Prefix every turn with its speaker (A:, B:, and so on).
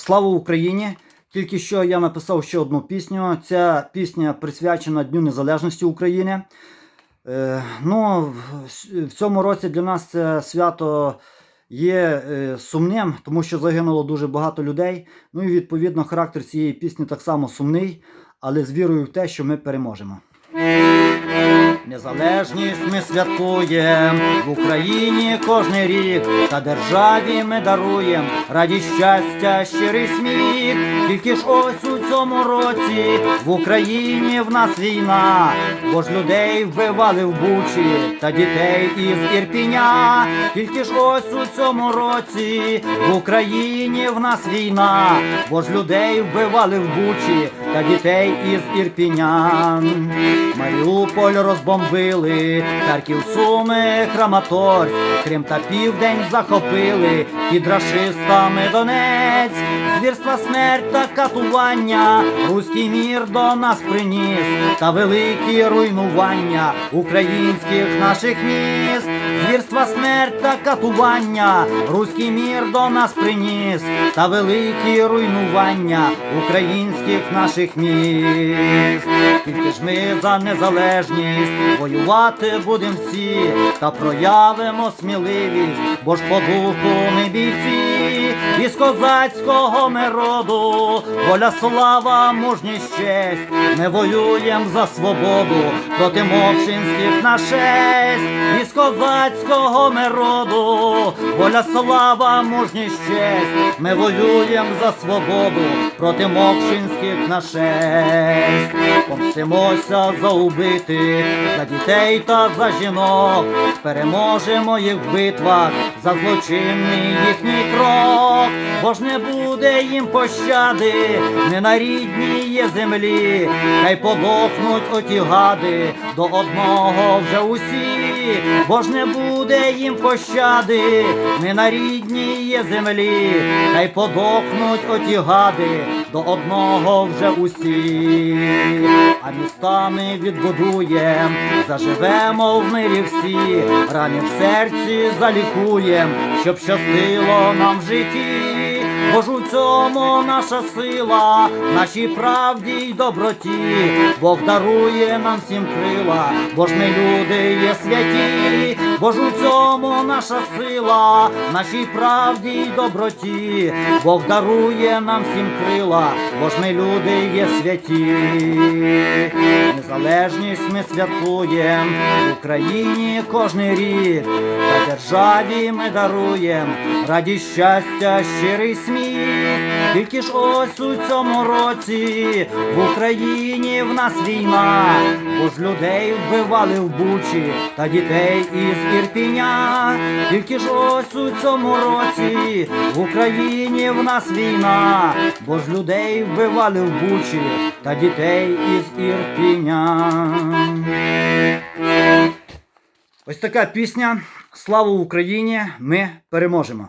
A: Слава Україні! Тільки що я написав ще одну пісню. Ця пісня присвячена Дню Незалежності України. Е, ну, в- цьому році для нас це свято є е, сумним, тому що загинуло дуже багато людей. Ну і відповідно характер цієї пісні так само сумний, але з вірою в те, що ми переможемо. Незалежність ми святкуємо в Україні кожний рік, та державі ми даруємо раді щастя, щирий сміх. Тільки ж ось у цьому році в Україні в нас війна, бо ж людей вбивали в бучі та дітей із Ірпіня. Тільки ж ось у цьому році в Україні в нас війна, бо ж людей вбивали в бучі та дітей із Ірпіня. Маріуполь розбомбили, Харків, Суми, Краматорськ, Крим та Південь захопили, під рашистами Донець, звірства, смерть та катування, руський мір до нас приніс, та великі руйнування українських наших міст, звірства, смерть та катування, руський мір до нас приніс, та великі руйнування українських наших міст. Тільки ж ми за незалежність воювати будем всі, та проявимо сміливість, бо ж по духу ми бійці, із козацького ми роду, воля слава, мужність честь, ми воюєм за свободу проти мовчинських нашесть, із козацького ми роду, воля слава, мужність честь, ми воюєм за свободу проти мовчинських нашесть. Помстимося за убитих, за дітей та за жінок, переможемо їх в битвах за злочинний їхній крок, бо ж не буде їм пощади, не на рідній землі, хай подохнуть оті гади до одного вже усі, бо ж не буде їм пощади, не на рідній землі, хай подохнуть оті гади до одного вже усі, а міста ми відбудуєм, заживемо в мирі всі, рани в серці залікуєм, щоб щастило нам в житті. Бо ж у цьому наша сила, нашій правді й доброті, Бог дарує нам всім крила, бо ж ми люди є святі, бо ж у цьому наша сила, нашій правді й доброті, Бог дарує нам всім крила, бо ж ми люди є святі. Незалежність ми святкуєм в Україні кожний рік, та державі ми даруєм раді щастя, щирий сміх. Тільки ж ось у цьому році в Україні в нас війна, бо ж людей вбивали в бучі та дітей із Ірпіня. Тільки ж ось у цьому році в Україні в нас війна, бо ж людей вбивали в бучі та дітей із Ірпіня. Ось така пісня. Слава Україні! Ми переможемо!